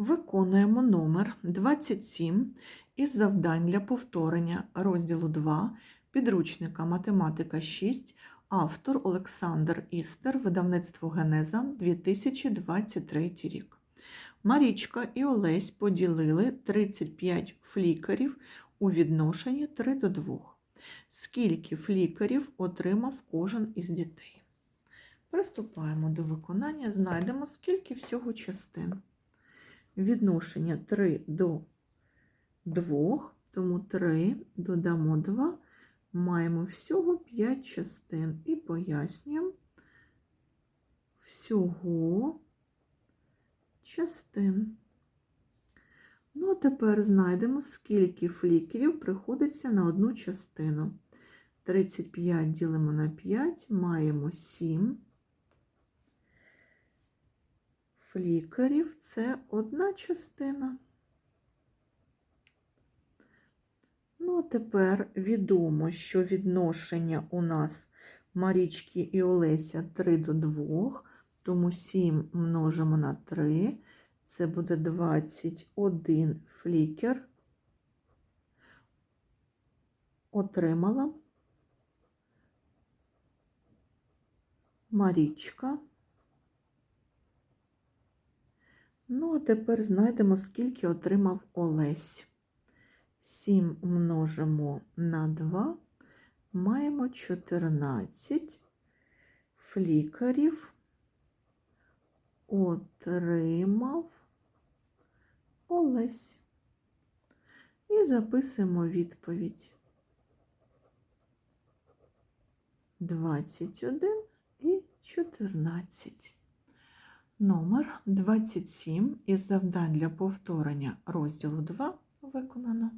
Виконуємо номер 27 із завдань для повторення розділу 2 підручника Математика 6, автор Олександр Істер, видавництво Генеза 2023 рік. Марічка і Олесь поділили 35 флікарів у відношенні 3 до 2. Скільки флікарів отримав кожен із дітей? Приступаємо до виконання, знайдемо, скільки всього частин. Відношення 3 до 2, тому 3 додамо 2, маємо всього 5 частин. І пояснюємо. Всього частин. Ну, а тепер знайдемо, скільки флікерів приходиться на одну частину. 35 ділимо на 5, маємо 7 флікерів це одна частина. Ну, а тепер відомо, що відношення у нас Марічки і Олеся 3 до 2, тому 7 множимо на 3, це буде 21 флікер. Отримала Марічка. Ну, а тепер знайдемо, скільки отримав Олесь. 7 множимо на 2, маємо 14 флікарів. Отримав Олесь. І записуємо відповідь. 21 і 14. Номер 27 із завдань для повторення розділу 2 виконано.